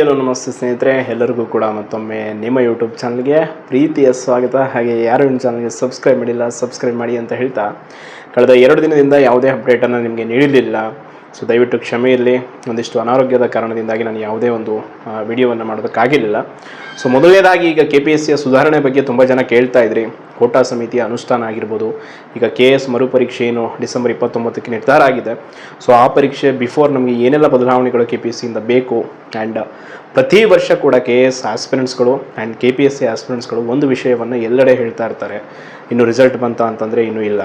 Hello ನಮಸ್ತೆ ಸ್ನೇಹಿತರೆ, ಎಲ್ಲರಿಗೂ ಕೂಡ ಮತ್ತೊಮ್ಮೆ ನಿಮ್ಮ ಯೂಟ್ಯೂಬ್ ಚಾನಲ್ಗೆ ಪ್ರೀತಿಯ ಸ್ವಾಗತ. ಹಾಗೆ ಯಾರು ನಿಮ್ಮ ಚಾನಲ್ಗೆ ಸಬ್ಸ್ಕ್ರೈಬ್ ಮಾಡಿಲ್ಲ ಸಬ್ಸ್ಕ್ರೈಬ್ ಮಾಡಿ ಅಂತ ಹೇಳ್ತಾ, ಕಳೆದ ಎರಡು ದಿನದಿಂದ ಯಾವುದೇ ಅಪ್ಡೇಟನ್ನು ನಿಮಗೆ ನೀಡಲಿಲ್ಲ ಸೊ ದಯವಿಟ್ಟು ಕ್ಷಮೆ ಇರಲಿ ಒಂದಿಷ್ಟು ಅನಾರೋಗ್ಯದ ಕಾರಣದಿಂದಾಗಿ ನಾನು ಯಾವುದೇ ಒಂದು ವಿಡಿಯೋವನ್ನು ಮಾಡೋದಕ್ಕಾಗಿರಲಿಲ್ಲ. ಸೊ ಮೊದಲನೇದಾಗಿ ಈಗ ಕೆ ಪಿ ಎಸ್ ಸಿಯ ಸುಧಾರಣೆ ಬಗ್ಗೆ ತುಂಬ ಜನ ಕೇಳ್ತಾ ಇದ್ರಿ. ಕೋಟಾ ಸಮಿತಿಯ ಅನುಷ್ಠಾನ ಆಗಿರ್ಬೋದು. ಈಗ ಕೆ ಎಸ್ ಮರುಪರೀಕ್ಷೆ ಏನು ಡಿಸೆಂಬರ್ ಇಪ್ಪತ್ತೊಂಬತ್ತಕ್ಕೆ ನಿರ್ಧಾರ ಆಗಿದೆ. ಸೊ, ಆ ಪರೀಕ್ಷೆ ಬಿಫೋರ್ ನಮಗೆ ಏನೆಲ್ಲ ಬದಲಾವಣೆಗಳು ಕೆ ಪಿ ಎಸ್ ಸಿಯಿಂದ ಬೇಕು ಆ್ಯಂಡ್ ಪ್ರತಿ ವರ್ಷ ಕೂಡ K S ಆಸ್ಪಿರೆಂಟ್ಸ್ಗಳು and K P S C ಆಸ್ಪಿರೆಂಟ್ಸ್ಗಳು ಒಂದು ವಿಷಯವನ್ನು ಎಲ್ಲೆಡೆ ಹೇಳ್ತಾ ಇರ್ತಾರೆ. ಇನ್ನು ರಿಸಲ್ಟ್ ಬಂತ ಅಂತಂದರೆ ಇನ್ನೂ ಇಲ್ಲ.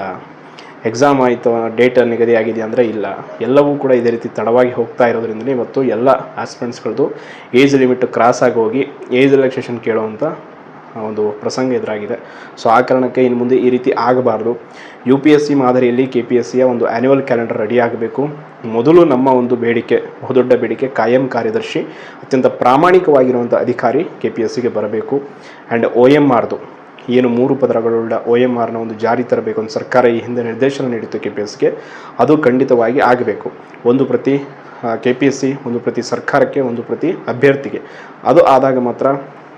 ಎಕ್ಸಾಮ್ ಆಯಿತು, ಡೇಟ್ ನಿಗದಿ ಆಗಿದೆ ಅಂದರೆ ಇಲ್ಲ. ಎಲ್ಲವೂ ಕೂಡ ಇದೇ ರೀತಿ ತಡವಾಗಿ ಹೋಗ್ತಾ ಇರೋದ್ರಿಂದಲೇ ಇವತ್ತು ಎಲ್ಲ ಆಸ್ಪಿರೆಂಟ್ಸ್ಗಳದ್ದು ಏಜ್ ಲಿಮಿಟ್ ಕ್ರಾಸ್ ಆಗಿ ಹೋಗಿ ಏಜ್ ರಿಲ್ಯಾಕ್ಸೇಷನ್ ಕೇಳುವಂಥ ಒಂದು ಪ್ರಸಂಗ ಎದುರಾಗಿದೆ. ಸೊ ಆ ಕಾರಣಕ್ಕೆ ಇನ್ನು ಮುಂದೆ ಈ ರೀತಿ ಆಗಬಾರ್ದು. ಯು ಪಿ ಎಸ್ ಸಿ ಮಾದರಿಯಲ್ಲಿ ಕೆ ಪಿ ಎಸ್ ಸಿಯ ಒಂದು ಆ್ಯನ್ಯುವಲ್ ಕ್ಯಾಲೆಂಡರ್ ರೆಡಿ ಆಗಬೇಕು. ಮೊದಲು ನಮ್ಮ ಒಂದು ಬೇಡಿಕೆ, ಬಹುದೊಡ್ಡ ಬೇಡಿಕೆ, ಕಾಯಂ ಕಾರ್ಯದರ್ಶಿ, ಅತ್ಯಂತ ಪ್ರಾಮಾಣಿಕವಾಗಿರುವಂಥ ಅಧಿಕಾರಿ ಕೆ ಪಿ ಎಸ್ ಸಿಗೆ ಬರಬೇಕು. ಆ್ಯಂಡ್ ಒ ಎಂ ಆರ್ದು ಏನು ಮೂರು ಪದರಗಳುಳ್ಳ ಒ ಎಂ ಆರ್ನ ಒಂದು ಜಾರಿ ತರಬೇಕು ಅಂತ ಸರ್ಕಾರ ಈ ಹಿಂದೆ ನಿರ್ದೇಶನ ನೀಡಿತ್ತು ಕೆ ಪಿ ಎಸ್ಗೆ ಅದು ಖಂಡಿತವಾಗಿ ಆಗಬೇಕು. ಒಂದು ಪ್ರತಿ ಕೆ ಪಿ ಎಸ್ ಸಿ ಒಂದು ಪ್ರತಿ ಸರ್ಕಾರಕ್ಕೆ, ಒಂದು ಪ್ರತಿ ಅಭ್ಯರ್ಥಿಗೆ. ಅದು ಆದಾಗ ಮಾತ್ರ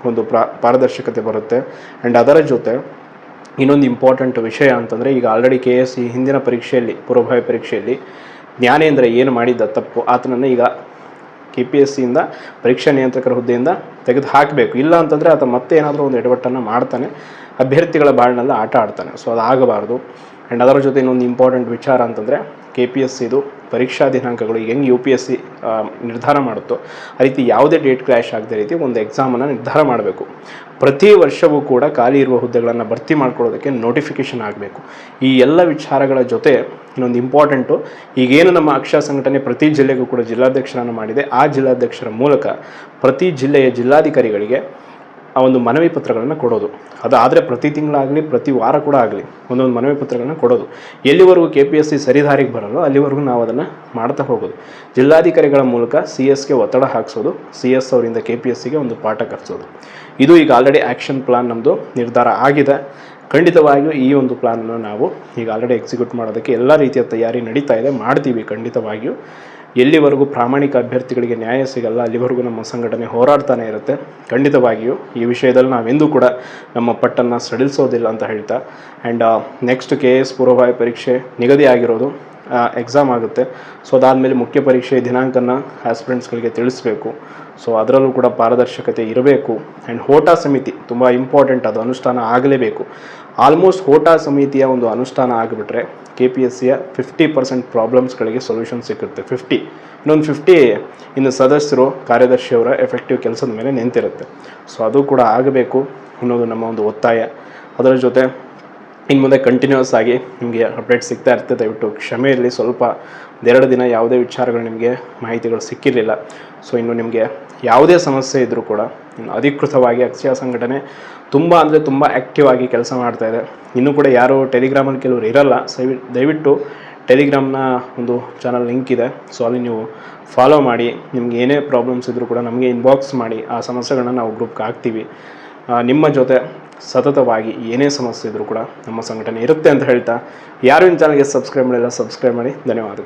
ಒಂದು ಪ್ರಾ ಪಾರದರ್ಶಕತೆ ಬರುತ್ತೆ. ಆ್ಯಂಡ್ ಅದರ ಜೊತೆ ಇನ್ನೊಂದು ಇಂಪಾರ್ಟೆಂಟ್ ವಿಷಯ ಅಂತಂದರೆ ಈಗ ಆಲ್ರೆಡಿ ಕೆ ಎಸ್ ಸಿ ಹಿಂದಿನ ಪರೀಕ್ಷೆಯಲ್ಲಿ ಪೂರ್ವಭಾವಿ ಪರೀಕ್ಷೆಯಲ್ಲಿ ಜ್ಞಾನೇಂದ್ರ ಏನು ಮಾಡಿದ್ದ ತಪ್ಪು, ಆತನನ್ನು ಈಗ ಕೆ ಪಿ ಎಸ್ ಸಿಯಿಂದ ಪರೀಕ್ಷಾ ನಿಯಂತ್ರಕರ ಹುದ್ದೆಯಿಂದ ತೆಗೆದು ಹಾಕಬೇಕು ಇಲ್ಲ ಅಂತಂದರೆ ಆತ ಮತ್ತೆ ಏನಾದರೂ ಒಂದು ಎಡವಟ್ಟನ್ನು ಮಾಡ್ತಾನೆ. ಅಭ್ಯರ್ಥಿಗಳ ಬಾಳಿನಲ್ಲಿ ಆಟ ಆಡ್ತಾನೆ. ಸೊ ಅದು ಆಗಬಾರ್ದು. ಆ್ಯಂಡ್ ಅದರ ಜೊತೆ ಇನ್ನೊಂದು ಇಂಪಾರ್ಟೆಂಟ್ ವಿಚಾರ ಅಂತಂದರೆ ಕೆ ಪಿ ಎಸ್ ಸಿದು ಪರೀಕ್ಷಾ ದಿನಾಂಕಗಳು ಹೆಂಗೆ ಯು ಪಿ ಎಸ್ ಸಿ ನಿರ್ಧಾರ ಮಾಡುತ್ತೋ, ಆ ರೀತಿ ಯಾವುದೇ ಡೇಟ್ ಕ್ರ್ಯಾಶ್ ಆಗದೇ ರೀತಿ ಒಂದು ಎಕ್ಸಾಮನ್ನು ನಿರ್ಧಾರ ಮಾಡಬೇಕು. ಪ್ರತಿ ವರ್ಷವೂ ಕೂಡ ಖಾಲಿ ಇರುವ ಹುದ್ದೆಗಳನ್ನು ಭರ್ತಿ ಮಾಡ್ಕೊಳ್ಳೋದಕ್ಕೆ ನೋಟಿಫಿಕೇಷನ್ ಆಗಬೇಕು. ಈ ಎಲ್ಲ ವಿಚಾರಗಳ ಜೊತೆ ಇನ್ನೊಂದು ಇಂಪಾರ್ಟೆಂಟು ಈಗೇನು ನಮ್ಮ ಅಕ್ಷರ ಸಂಘಟನೆ ಪ್ರತಿ ಜಿಲ್ಲೆಗೂ ಕೂಡ ಜಿಲ್ಲಾಧ್ಯಕ್ಷರನ್ನು ಮಾಡಿದೆ. ಆ ಜಿಲ್ಲಾಧ್ಯಕ್ಷರ ಮೂಲಕ ಪ್ರತಿ ಜಿಲ್ಲೆಯ ಜಿಲ್ಲಾಧಿಕಾರಿಗಳಿಗೆ ಆ ಒಂದು ಮನವಿ ಪತ್ರಗಳನ್ನು ಕೊಡೋದು. ಅದು ಆದರೆ ಪ್ರತಿ ತಿಂಗಳಾಗಲಿ, ಪ್ರತಿ ವಾರ ಕೂಡ ಆಗಲಿ ಒಂದೊಂದು ಮನವಿ ಪತ್ರಗಳನ್ನು ಕೊಡೋದು. ಎಲ್ಲಿವರೆಗೂ ಕೆ ಪಿ ಎಸ್ ಸಿ ಸರಿದಾರಿಗೆ ಬರಲ್ಲೋ ಅಲ್ಲಿವರೆಗೂ ನಾವು ಅದನ್ನು ಮಾಡ್ತಾ ಹೋಗೋದು. ಜಿಲ್ಲಾಧಿಕಾರಿಗಳ ಮೂಲಕ ಸಿ ಎಸ್ಗೆ ಒತ್ತಡ ಹಾಕಿಸೋದು ಸಿ ಎಸ್ ಅವರಿಂದ ಕೆ ಪಿ ಎಸ್ ಸಿಗೆ ಒಂದು ಪಾಠ ಕಲಿಸೋದು. ಇದು ಈಗ ಆಲ್ರೆಡಿ ಆ್ಯಕ್ಷನ್ ಪ್ಲಾನ್ ನಮ್ಮದು ನಿರ್ಧಾರ ಆಗಿದೆ. ಖಂಡಿತವಾಗಿಯೂ ಈ ಒಂದು ಪ್ಲಾನನ್ನು ನಾವು ಈಗ ಆಲ್ರೆಡಿ ಎಕ್ಸಿಕ್ಯೂಟ್ ಮಾಡೋದಕ್ಕೆ ಎಲ್ಲ ರೀತಿಯ ತಯಾರಿ ನಡೀತಾ ಇದೆ, ಮಾಡ್ತೀವಿ ಖಂಡಿತವಾಗಿಯೂ. ಎಲ್ಲಿವರೆಗೂ ಪ್ರಾಮಾಣಿಕ ಅಭ್ಯರ್ಥಿಗಳಿಗೆ ನ್ಯಾಯ ಸಿಗಲ್ಲ, ಅಲ್ಲಿವರೆಗೂ ನಮ್ಮ ಸಂಘಟನೆ ಹೋರಾಡ್ತಾನೆ ಇರುತ್ತೆ. ಖಂಡಿತವಾಗಿಯೂ ಈ ವಿಷಯದಲ್ಲಿ ನಾವೆಂದೂ ಕೂಡ ನಮ್ಮ ಪಟ್ಟನ್ನು ಸಡಿಲಿಸೋದಿಲ್ಲ ಅಂತ ಹೇಳ್ತಾ. ಆ್ಯಂಡ್ ನೆಕ್ಸ್ಟ್ ಕೆ ಎಸ್ ಪೂರ್ವಭಾವಿ ಪರೀಕ್ಷೆ ನಿಗದಿ ಆಗಿರೋದು ಎಕ್ಸಾಮ್ ಆಗುತ್ತೆ. ಸೊ ಅದಾದಮೇಲೆ ಮುಖ್ಯ ಪರೀಕ್ಷೆ ದಿನಾಂಕನ ಆಸ್ಪಿರೆಂಟ್ಸ್ಗಳಿಗೆ ತಿಳಿಸ್ಬೇಕು. ಸೊ ಅದರಲ್ಲೂ ಕೂಡ ಪಾರದರ್ಶಕತೆ ಇರಬೇಕು. ಆ್ಯಂಡ್ ಹೋಟಾ ಸಮಿತಿ ತುಂಬ ಇಂಪಾರ್ಟೆಂಟ್ ಅದು, ಅನುಷ್ಠಾನ ಆಗಲೇಬೇಕು. ಆಲ್ಮೋಸ್ಟ್ ಹೋಟಾ ಸಮಿತಿಯ ಒಂದು ಅನುಷ್ಠಾನ ಆಗಿಬಿಟ್ರೆ ಕೆ ಪಿ ಎಸ್ ಸಿಯ ಫಿಫ್ಟಿ ಪರ್ಸೆಂಟ್ ಪ್ರಾಬ್ಲಮ್ಸ್ಗಳಿಗೆ ಸೊಲ್ಯೂಷನ್ ಸಿಗುತ್ತೆ. ಫಿಫ್ಟಿ ಇನ್ನೊಂದು ಫಿಫ್ಟಿ ಇನ್ನು ಸದಸ್ಯರು ಕಾರ್ಯದರ್ಶಿಯವರ ಎಫೆಕ್ಟಿವ್ ಕೆಲಸದ ಮೇಲೆ ನಿಂತಿರುತ್ತೆ. ಸೊ ಅದು ಕೂಡ ಆಗಬೇಕು ಅನ್ನೋದು ನಮ್ಮ ಒಂದು ಒತ್ತಾಯ. ಅದರ ಜೊತೆ ಇನ್ನು ಮುಂದೆ ಕಂಟಿನ್ಯೂಸ್ ಆಗಿ ನಿಮಗೆ ಅಪ್ಡೇಟ್ ಸಿಗ್ತಾ ಇರ್ತದೆ ದಯವಿಟ್ಟು ಕ್ಷಮೆ ಇರಲಿ ಸ್ವಲ್ಪ ಎರಡು ದಿನ ಯಾವುದೇ ವಿಚಾರಗಳು ನಿಮಗೆ ಮಾಹಿತಿಗಳು ಸಿಕ್ಕಿರಲಿಲ್ಲ. ಸೊ ಇನ್ನು ನಿಮಗೆ ಯಾವುದೇ ಸಮಸ್ಯೆ ಇದ್ದರೂ ಕೂಡ ಇನ್ನು ಅಧಿಕೃತವಾಗಿ ಅಕ್ಷಯ ಸಂಘಟನೆ ತುಂಬ ಅಂದರೆ ತುಂಬ ಆ್ಯಕ್ಟಿವ್ ಆಗಿ ಕೆಲಸ ಮಾಡ್ತಾ ಇದೆ. ಇನ್ನೂ ಕೂಡ ಯಾರು ಟೆಲಿಗ್ರಾಮಲ್ಲಿ ಕೆಲವರು ಇರಲ್ಲ. ಸವಿ ದಯವಿಟ್ಟು ಟೆಲಿಗ್ರಾಮ್ನ ಒಂದು ಚಾನಲ್ ಲಿಂಕ್ ಇದೆ. ಸೊ ಅಲ್ಲಿ ನೀವು ಫಾಲೋ ಮಾಡಿ. ನಿಮ್ಗೆ ಏನೇ ಪ್ರಾಬ್ಲಮ್ಸ್ ಇದ್ದರೂ ಕೂಡ ನಮಗೆ ಇನ್ಬಾಕ್ಸ್ ಮಾಡಿ. ಆ ಸಮಸ್ಯೆಗಳನ್ನ ನಾವು ಗ್ರೂಪ್ಗೆ ಹಾಕ್ತೀವಿ. ನಿಮ್ಮ ಜೊತೆ ಸತತವಾಗಿ ಏನೇ ಸಮಸ್ಯೆ ಇದ್ದರೂ ಕೂಡ ನಮ್ಮ ಸಂಘಟನೆ ಇರುತ್ತೆ ಅಂತ ಹೇಳ್ತಾ, ಯಾರು ಇನ್ನು ಚಾನಲ್ಗೆ ಸಬ್ಸ್ಕ್ರೈಬ್ ಮಾಡಿಲ್ಲ ಸಬ್ಸ್ಕ್ರೈಬ್ ಮಾಡಿ. ಧನ್ಯವಾದಗಳು.